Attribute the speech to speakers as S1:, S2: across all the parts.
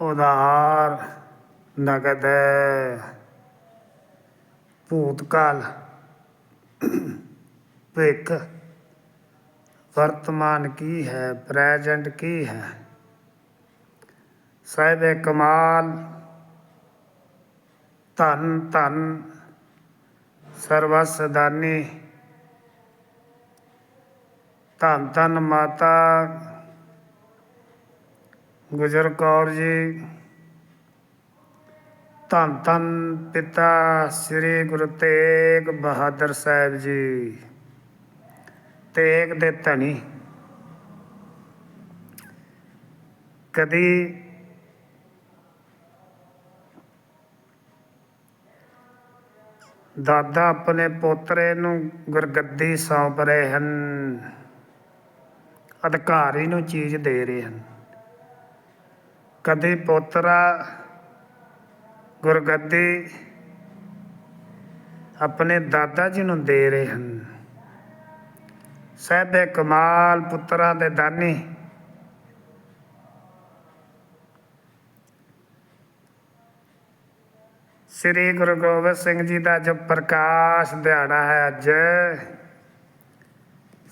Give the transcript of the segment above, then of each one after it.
S1: ਉਧਾਰ, ਨਗਦ ਭੂਤਕਾਲ, ਭਵਿੱਖ। ਵਰਤਮਾਨ ਕੀ ਹੈ? ਪ੍ਰੈਜੈਂਟ ਕੀ ਹੈ? ਸਾਹਿਬ ਕਮਾਲ। ਧਨ ਧਨ। ਸਰਵਸ ਦਾਨੀ ਧੰਨ ਧੰਨ ਮਾਤਾ। ਗੁਜਰ ਕੌਰ ਜੀ। ਧੰਨ ਧੰਨ ਪਿਤਾ ਸ੍ਰੀ ਗੁਰੂ ਤੇਗ ਬਹਾਦਰ ਸਾਹਿਬ ਜੀ। ਤੇਗ ਦੇ ਧਨੀ। ਕਦੀ ਦਾਦਾ ਆਪਣੇ ਪੋਤਰੇ ਨੂੰ ਗੁਰਗੱਦੀ ਸੌਂਪ ਰਹੇ ਹਨ, ਅਧਿਕਾਰੀ ਨੂੰ ਚੀਜ਼ ਦੇ ਰਹੇ ਹਨ। ਕਦੇ ਪੋਤਰਾ, ਗੁਰਗੱਦੀ ਆਪਣੇ ਦਾਦਾ ਜੀ ਨੂੰ ਦੇ ਰਹੇ ਹਨ। ਸਹਿਬੇ ਕਮਾਲ ਪੁੱਤਰਾਂ ਦੇ ਦਾਨੀ। ਸ੍ਰੀ ਗੁਰੂ ਗੋਬਿੰਦ ਸਿੰਘ ਜੀ ਦਾ ਜੋ ਪ੍ਰਕਾਸ਼ ਦਿਹਾੜਾ ਹੈ ਅੱਜ,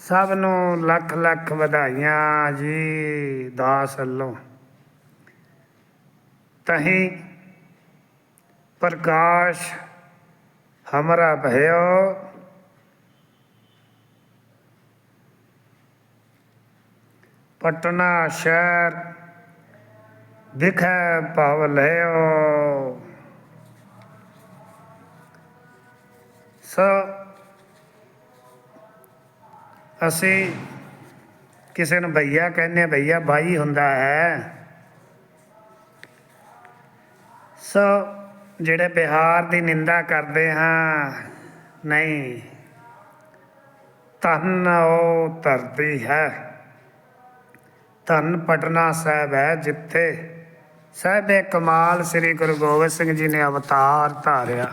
S1: ਸਭ ਨੂੰ ਲੱਖ ਲੱਖ ਵਧਾਈਆਂ ਜੀ ਦਾਸ ਵੱਲੋਂ। ਤਹੀਂ ਪ੍ਰਕਾਸ਼ ਹਮਰਾ ਭਇਓ। ਪਟਨਾ ਸ਼ਹਿਰ ਦਿਖੈ ਭਵ ਲਿਓ ਸੋ ਅਸੀਂ ਕਿਸੇ ਨੂੰ ਭਈਆ ਕਹਿੰਦੇ ਹਾਂ, ਭਈਆ ਭਾਈ ਹੁੰਦਾ ਹੈ। ਸੋ ਜਿਹੜੇ ਬਿਹਾਰ ਦੀ ਨਿੰਦਾ ਕਰਦੇ ਹਾਂ, ਨਹੀਂ, ਧੰਨ ਉਹ ਧਰਤੀ ਹੈ। ਧੰਨ ਪਟਨਾ ਸਾਹਿਬ ਹੈ ਜਿੱਥੇ ਸਾਹਿਬੇ ਕਮਾਲ ਸ੍ਰੀ ਗੁਰੂ ਗੋਬਿੰਦ ਸਿੰਘ ਜੀ ਨੇ ਅਵਤਾਰ ਧਾਰਿਆ।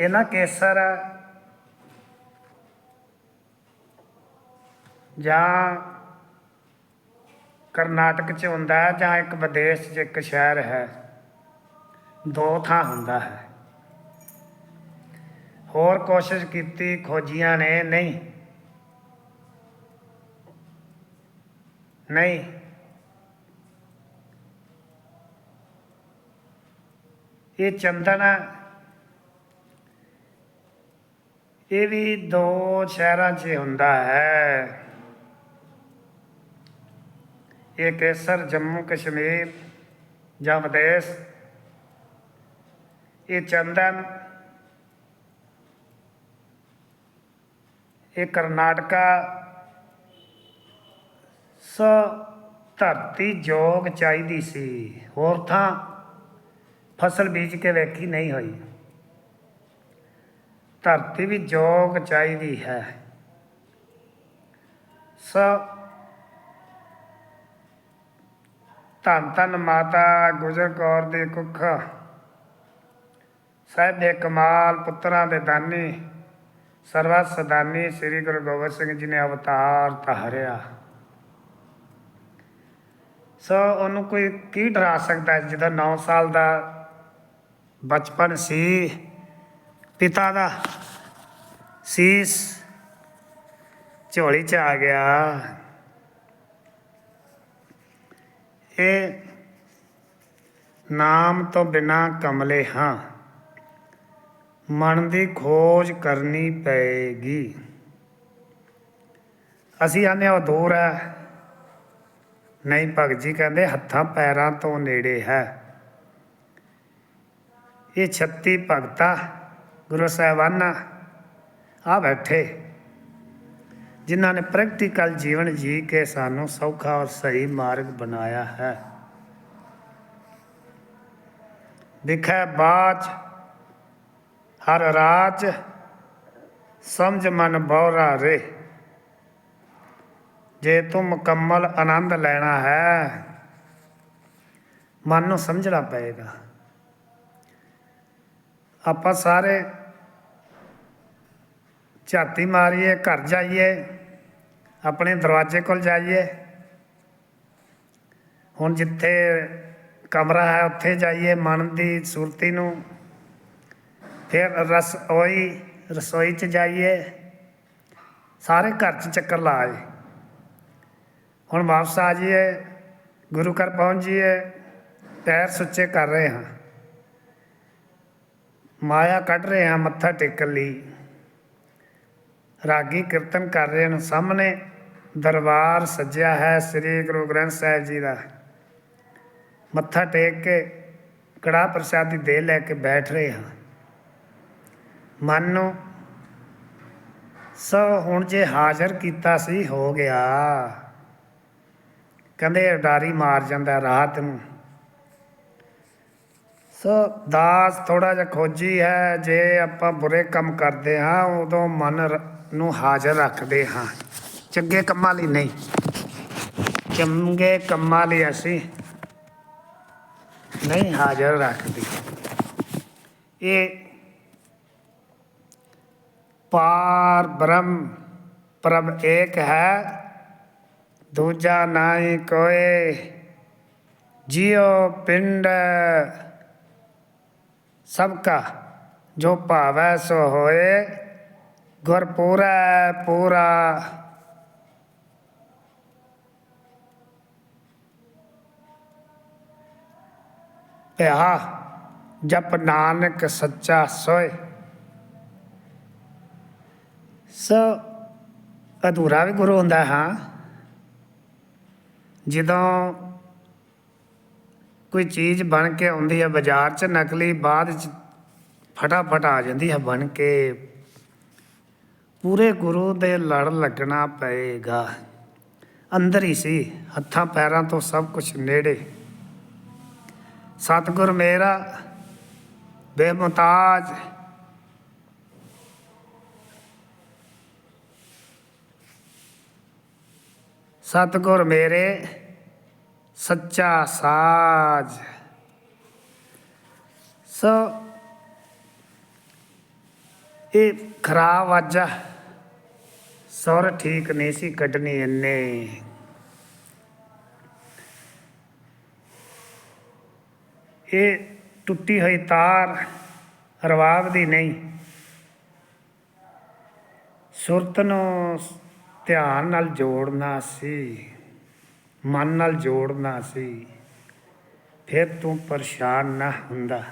S1: ਇਹਨਾਂ ਕੇਸਰ ਜਾਂ ਕਰਨਾਟਕ ਚ ਹੁੰਦਾ ਹੈ ਜਾਂ ਇੱਕ ਵਿਦੇਸ਼ ਚ ਇੱਕ ਸ਼ਹਿਰ ਹੈ? ਦੋ ਥਾਂ ਹੁੰਦਾ ਹੈ। ਹੋਰ ਕੋਸ਼ਿਸ਼ ਕੀਤੀ, ਖੋਜੀਆਂ ਨੇ, ਨਹੀਂ। ਨਹੀਂ। ਇਹ ਚੰਦਨ ਇਹ ਵੀ ਦੋ ਸ਼ਹਿਰਾਂ 'ਚ ਹੁੰਦਾ ਹੈ। ਇਹ ਕੇਸਰ ਜੰਮੂ ਕਸ਼ਮੀਰ, ਜਾਂ ਵਿਦੇਸ਼। ਇਹ ਚੰਦਨ, ਇਹ ਕਰਨਾਟਕਾ। ਸੋ ਧਰਤੀ ਜੋਗ ਚਾਹੀਦੀ ਸੀ। ਹੋਰ ਥਾਂ ਫਸਲ ਬੀਜ ਕੇ ਵੇਖੀ ਨਹੀਂ ਹੋਈ। ਧਰਤੀ ਵੀ ਜੋਗ ਚਾਹੀਦੀ ਹੈ। ਸੋ ਧੰਨ ਧੰਨ ਮਾਤਾ ਗੁਜਰ ਕੌਰ ਦੀ ਕੁੱਖ, ਸਾਹਿਬ ਦੇ ਕਮਾਲ ਪੁੱਤਰਾਂ ਦੇ ਦਾਨੀ ਸਰਵਸ ਦਾਨੀ ਸ੍ਰੀ ਗੁਰੂ ਗੋਬਿੰਦ ਸਿੰਘ ਜੀ ਨੇ ਅਵਤਾਰ ਧਾਰਿਆ। ਸੋ ਉਹਨੂੰ ਕੋਈ ਕੀ ਡਰਾ ਸਕਦਾ ਹੈ ਜਦੋਂ 9 ਸਾਲ ਦਾ ਬਚਪਨ ਸੀ? ਪਿਤਾ ਦਾ ਸੀਸ ਝੋਲੀ ਚ ਆ ਗਿਆ। ਇਹ ਨਾਮ ਤੋਂ ਬਿਨਾ ਕਮਲੇ ਹਾਂ। ਮਨ ਦੀ ਖੋਜ ਕਰਨੀ ਪਏਗੀ। ਅਸੀਂ ਆਨੇ ਉਹ ਦੂਰ ਹੈ। ਨਹੀਂ ਭਗਤ ਜੀ ਕਹਿੰਦੇ ਹੱਥਾਂ ਪੈਰਾਂ ਤੋਂ ਨੇੜੇ ਹੈ। ਇਹ 36 ਭਗਤਾ ਗੁਰੂ ਸਾਹਿਬਾਨਾ ਆ ਬੈਠੇ। ਜਿਨ੍ਹਾਂ ਨੇ ਪ੍ਰੈਕਟੀਕਲ ਜੀਵਨ ਜੀ ਕੇ ਸਾਨੂੰ ਸੌਖਾ ਔਰ ਸਹੀ ਮਾਰਗ ਬਣਾਇਆ ਹੈ। ਦਿਖੈ ਬਾਚ, ਹਰ ਰਾਜ ਸਮਝ ਮਨ ਬੌਰਾ ਰੇ। ਜੇ ਤੂੰ ਮੁਕੰਮਲ ਆਨੰਦ ਲੈਣਾ ਹੈ, ਮਨ ਨੂੰ ਸਮਝਣਾ ਪਏਗਾ। ਆਪਾਂ ਸਾਰੇ ਝਾਤੀ ਮਾਰੀਏ, ਘਰ ਜਾਈਏ, ਆਪਣੇ ਦਰਵਾਜ਼ੇ ਕੋਲ ਜਾਈਏ। ਹੁਣ ਜਿੱਥੇ ਕਮਰਾ ਹੈ, ਉੱਥੇ ਜਾਈਏ ਮਨ ਦੀ ਸੁਰਤੀ ਨੂੰ। ਫਿਰ ਰਸੋਈ ਰਸੋਈ 'ਚ ਜਾਈਏ। ਸਾਰੇ ਘਰ 'ਚ ਚੱਕਰ ਲਾਏ। ਹੁਣ ਵਾਪਸ ਆ ਜਾਈਏ, ਗੁਰੂ ਘਰ ਪਹੁੰਚ ਜਾਈਏ, ਪੈਰ ਸੁੱਚੇ ਕਰ ਰਹੇ ਹਾਂ। ਮਾਇਆ ਕੱਢ ਰਹੇ ਹਾਂ, ਮੱਥਾ ਟੇਕਣ ਲਈ। ਰਾਗੀ ਕੀਰਤਨ ਕਰ ਰਹੇ ਹਨ। ਸਾਹਮਣੇ ਦਰਬਾਰ ਸੱਜਿਆ ਹੈ, ਸ੍ਰੀ ਗੁਰੂ ਗ੍ਰੰਥ ਸਾਹਿਬ ਜੀ ਦਾ। ਮੱਥਾ ਟੇਕ ਕੇ ਕੜਾ ਦੀ ਦੇ ਲੈ ਕੇ ਬੈਠ ਰਹੇ ਹਾਂ। ਮਨ ਨੂੰ ਸੋ ਹੁਣ ਜੇ ਹਾਜ਼ਰ ਕੀਤਾ ਸੀ, ਹੋ ਗਿਆ। ਕਹਿੰਦੇ ਉਡਾਰੀ ਮਾਰ ਜਾਂਦਾ ਰਾਤ ਨੂੰ। ਸੋ ਦਾਸ ਥੋੜਾ ਜਿਹਾ ਖੋਜੀ ਹੈ, ਜੇ ਆਪਾਂ ਬੁਰੇ ਕੰਮ ਕਰਦੇ ਹਾਂ, ਉਦੋਂ ਮਨ ਨੂੰ ਹਾਜ਼ਰ ਰੱਖਦੇ ਹਾਂ। ਚੰਗੇ ਕੰਮਾਂ ਲਈ ਨਹੀਂ। ਚੰਗੇ ਕੰਮਾਂ ਲਈ ਅਸੀਂ ਨਹੀਂ ਹਾਜ਼ਰ ਰੱਖਦੇ। ਇਹ ਪਾਰ ਬ੍ਰਹਮ ਪ੍ਰਭ ਏਕ ਹੈ। ਦੂਜਾ ਨਾਹੀ ਕੋਏ। ਜਿਉ ਪਿੰਡ ਸਭ ਕਾ, ਜੋ ਭਾਵੈ ਸੋ ਹੋਏ। ਗੁਰ ਪੂਰਾ ਪੂਰਾ। ਪਿਆ ਜਪ ਨਾਨਕ ਸੱਚਾ ਸੋਏ। ਸੋ, ਅਧੂਰਾ ਵੀ ਗੁਰੂ ਹੁੰਦਾ ਹਾਂ। ਜਦੋਂ ਕੋਈ ਚੀਜ਼ ਬਣ ਕੇ ਆਉਂਦੀ ਹੈ, ਬਾਜ਼ਾਰ 'ਚ ਨਕਲੀ, ਬਾਅਦ 'ਚ ਫਟਾਫਟ ਆ ਜਾਂਦੀ ਹੈ, ਬਣ ਕੇ ਪੂਰੇ ਗੁਰੂ ਦੇ ਲੜ ਲੱਗਣਾ ਪਏਗਾ। ਅੰਦਰ ਹੀ ਸੀ, ਹੱਥਾਂ ਪੈਰਾਂ ਤੋਂ ਸਭ ਕੁਝ ਨੇੜੇ। ਸਤਿਗੁਰ ਮੇਰਾ ਬੇਮਤਾਜ। ਸਤਿਗੁਰ ਮੇਰੇ ਸੱਚਾ ਸਾਜ। ਸੋ, ਇਹ ਖਰਾਬ ਵਾਜਾ ਸੁਰ ਠੀਕ ਨਹੀਂ ਸੀ, ਕੱਢਣੀ ਇੰਨੇ। ਇਹ ਟੁੱਟੀ ਹੋਈ ਤਾਰ ਰਵਾਬ ਦੀ ਨਹੀਂ। ਸੁਰਤ ਨੂੰ ਧਿਆਨ ਨਾਲ ਜੋੜਨਾ ਸੀ, ਮਨ ਨਾਲ ਜੋੜਨਾ ਸੀ, ਫਿਰ ਤੂੰ ਪਰੇਸ਼ਾਨ ਨਾ ਹੁੰਦਾ।